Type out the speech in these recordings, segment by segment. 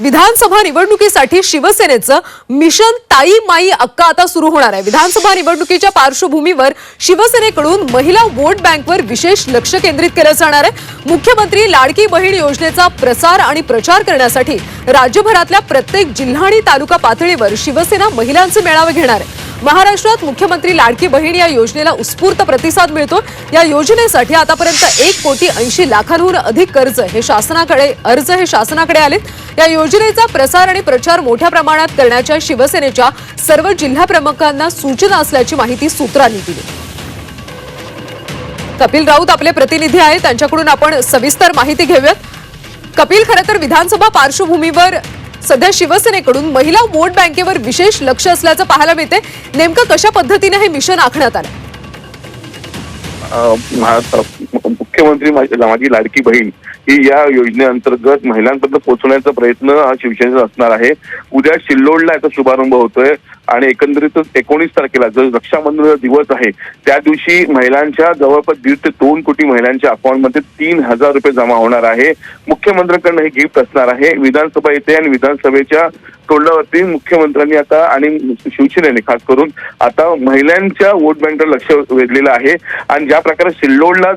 विधानसभा निवडणुकीसाठी शिवसेनेचं मिशन ताई माई अक्का आता सुरू होणार आहे. विधानसभा निवडणुकीच्या पार्श्वभूमीवर शिवसेनेकडून महिला वोट बँकवर विशेष लक्ष केंद्रित केलं जाणार आहे. मुख्यमंत्री लाडकी बहीण योजनेचा प्रसार आणि प्रचार करण्यासाठी राज्यभरातल्या प्रत्येक जिल्हा आणि तालुका पातळीवर शिवसेना महिलांचे मेळावे घेणार आहे. महाराष्ट्रात मुख्यमंत्री लाडकी बहीण या योजनेला उत्स्फूर्त प्रतिसाद मिळतो. या योजनेसाठी आतापर्यंत एक कोटी ऐंशी लाखांहून अधिक कर्ज हे शासनाकडे अर्ज हे शासनाकडे आलेत. या योजनेचा प्रसार आणि प्रचार मोठ्या प्रमाणात करण्याच्या शिवसेनेच्या सर्व जिल्हा प्रमुखांना सूचना असल्याची माहिती सूत्रांनी दिली. कपिल राऊत आपले प्रतिनिधी आहेत. त्यांच्याकडून आपण सविस्तर माहिती घेऊयात. कपिल खरं तर विधानसभा पार्श्वभूमीवर सध्या शिवसेनेकडून महिला वोट बँकेवर विशेष लक्ष असल्याचं पाहायला मिळते नेमकं कशा पद्धतीने हे मिशन आखण्यात आलं? मुख्यमंत्री माझी लाडकी बहीण ही या योजनेअंतर्गत महिलांपर्यंत पोहोचवण्याचा प्रयत्न हा शिवसेनेचा असणार आहे. उद्या शिल्लोडला याचा शुभारंभ होतोय. आणि एकंदरीतच एकोणीस तारखेला जो रक्षाबंधनाचा दिवस आहे त्या दिवशी महिलांच्या जवळपास दीड ते दोन कोटी महिलांच्या अकाउंटमध्ये तीन हजार रुपये जमा होणार आहे. मुख्यमंत्र्यांकडनं हे गिफ्ट असणार आहे. विधानसभा येते आणि विधानसभेच्या तोंडावरती मुख्यमंत्र्यांनी आता आणि शिवसेनेने खास करून आता महिलांच्या वोट बँकवर लक्ष वेधलेलं आहे. आणि ज्या प्रकारे सिल्लोडला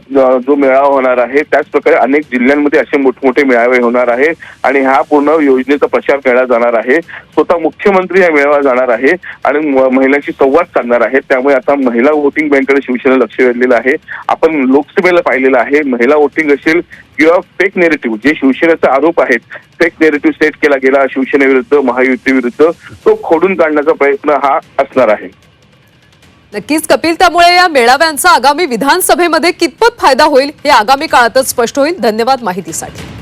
जो मेळावा होणार आहे त्याच प्रकारे अनेक जिल्ह्यांमध्ये असे मोठमोठे मेळावे होणार आहे आणि हा पूर्ण योजनेचा प्रचार केला जाणार आहे. स्वतः मुख्यमंत्री या मेळावा जाणार आहे आणि महिलांशी संवाद साधणार आहे. त्यामुळे आता महिला वोटिंग बँककडे शिवसेना लक्ष वेधलेलं आहे. आपण लोकसभेला पाहिलेलं आहे महिला वोटिंग असेल किंवा फेक नेरेटिव्ह जे शिवसेनेचा आरोप आहेत फेक नेरेटिव्ह सेट केला गेला शिवसेनेविरुद्ध महायुतीविरुद्ध तो खोडून काढण्याचा प्रयत्न हा असणार आहे. नक्कीच कपिल त्यामुळे या मेळाव्यांचा आगामी विधानसभेमध्ये कितपत फायदा होईल हे आगामी काळातच स्पष्ट होईल. धन्यवाद माहितीसाठी.